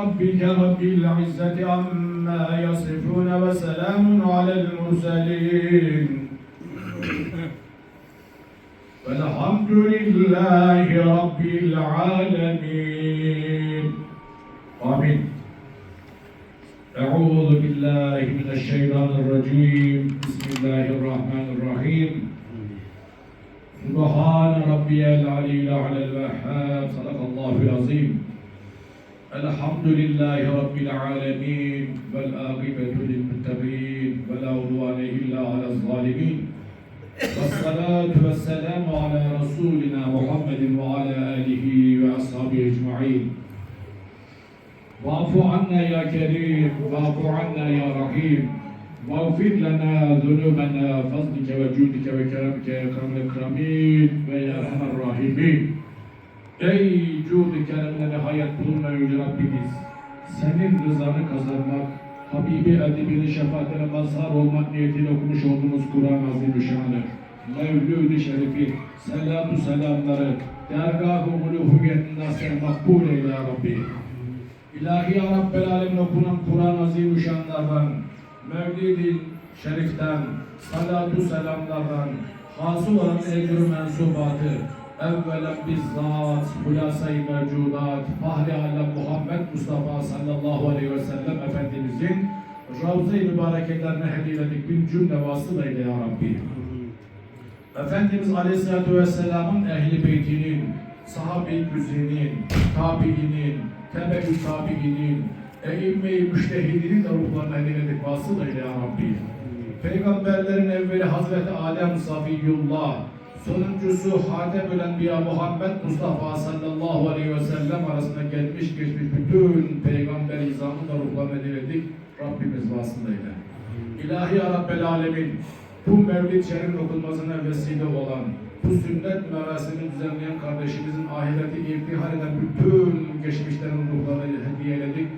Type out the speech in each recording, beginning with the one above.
ربك رب العزة عما يصفون وسلام على المرسلين والحمد لله رب العالمين آمين أعوذ بالله من الشيطان الرجيم بسم الله الرحمن الرحيم سبحان ربي العلي الأعلى الوهاب صدق الله العظيم الحمد لله رب العالمين والآقبة للمتقين ولا عدوان إلا على الظالمين. والصلاة والسلام على رسولنا محمد وعلى آله وأصحابه أجمعين. واعف عنا يا كريم واعف عنا يا رحيم. واغفر لنا ذنوبنا فضلك وجودك وكرمك يا أكرم الأكرمين ويا أرحم الراحمين. Ey cudu keremine ve hayat bulunma yüce Rabbimiz, senin rızanı kazanmak, Habibi Edibinin şefaatine mazhar olmak niyetiyle okumuş olduğumuz Kur'an-ı Azimüşşan'ı, Mevlüd-i Şerifi, selatu selamları, dergâh-ı uluhiyetinden sen makbul eyle ya Rabbi. İlahi ya Rabbel Alemin okunan Kur'an-ı Azimüşşanlardan, Mevlid-i Şerif'ten, salatu selamlardan, hasıl olan ecr mensubatı, evvelen bizzat hulasa-i mevcudat Fahri Alem Muhammed Mustafa sallallahu aleyhi ve sellem Efendimizin Ravza-i mübarekelerine hediyelik bir cümle vasılayla ya Rabbi. Efendimiz Aleyhisselatü Vesselam'ın ehli beytinin, sahabe-i güzinin, tabiinin, tebe-ü tabiinin, e'imme-i müştehidinin de ruhlarına hediyelik vasılayla ya Rabbi. Peygamberlerin evveli Hazreti Adem Safiyullah, sonuncusu Hatem Enbiya Muhammed Mustafa sallallahu aleyhi ve sellem arasında gelmiş geçmiş bütün peygamber izamı da ruhlarına diledik Rabbimiz vasıtayla. İlahi Rabbel Alemin bu Mevlid Şerif okunmasına vesile olan bu sünnet merasimini düzenleyen kardeşimizin ahireti iftihar eden bütün geçmişlerin ruhlarını hediyeledik.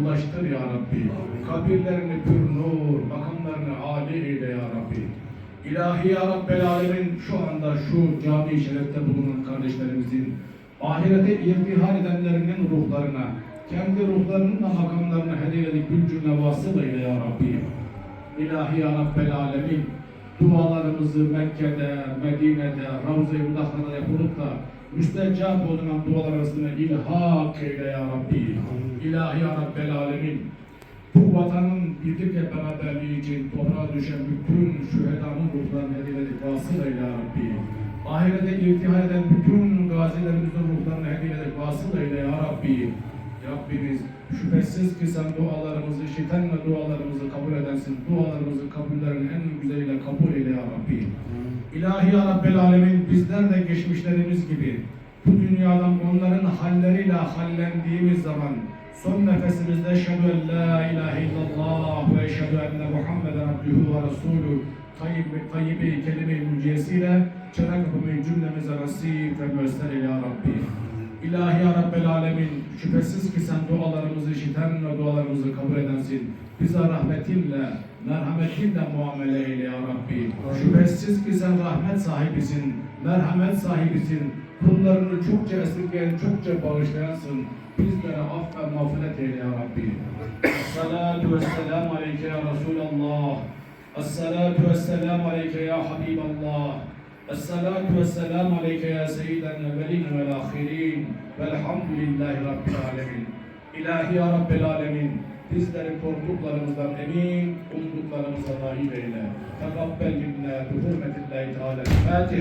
Ulaştır ya Rabbi. Kabirlerini pür nur, makamlarını âli eyle ya Rabbi. İlahi ya Rabbel Alemin şu anda şu cami-i şerefte bulunan kardeşlerimizin ahirete irtihar edenlerinin ruhlarına kendi ruhlarının da makamlarına hediyeledik bir cümle vasılayla ya Rabbi. İlahi ya Rabbel Alemin dualarımızı Mekke'de, Medine'de, Ravza-i Mudahlar'da yapılıp da müstecap olunan dualar arasında ilhak eyle ya Rabbi. İlahi ya Rabbel Alemin bu vatanın birlik ve beraberliği için toprağa düşen bütün şühedanın ruhlarını hediyelik vasılayla ya Rabbi. Ahirete irtihar eden bütün gazilerimizin ruhlarını hediyelik vasılayla ya Rabbi. Rabbimiz şüphesiz ki sen dualarımızı işiten ve dualarımızı kabul edensin. Dualarımızı kabullerin en güzeliyle kabul eyle ya Rabbi. İlahi ya Rabbel Alemin bizler de geçmişlerimiz gibi bu dünyadan onların halleriyle hallendiğimiz zaman son nefesimizde eşhedü en la ilahe illallah ve eşhedü enne Muhammeden abdühü ve resulü tayyib, tayyibi kelime-i müciyesiyle çene kapımı cümlemize nasip ve eyle ya Rabbi. İlahi ya Rabbel Alemin şüphesiz ki sen dualarımızı işiten ve dualarımızı kabul edensin. Bize rahmetinle, merhametinle muamele eyle ya Rabbi. Şüphesiz ki sen rahmet sahibisin, merhamet sahibisin. Kullarını çokça esirgeyen, çokça bağışlayansın. Bizlere af ve mağfiret eyle ya Rabbi. Salatu ve selamu aleyke ya Resulallah. Esselatu ve selamu aleyke ya Habiballah. Esselatu ve selamu aleyke ya seyyiden evvelin vel ahirin. Velhamdülillahi Rabbil alemin. İlahi ya Rabbil alemin. Bizleri korktuklarımızdan emin, umduklarımıza nail eyle. Tekabbel minna bi hurmetillahi teala. Fatiha.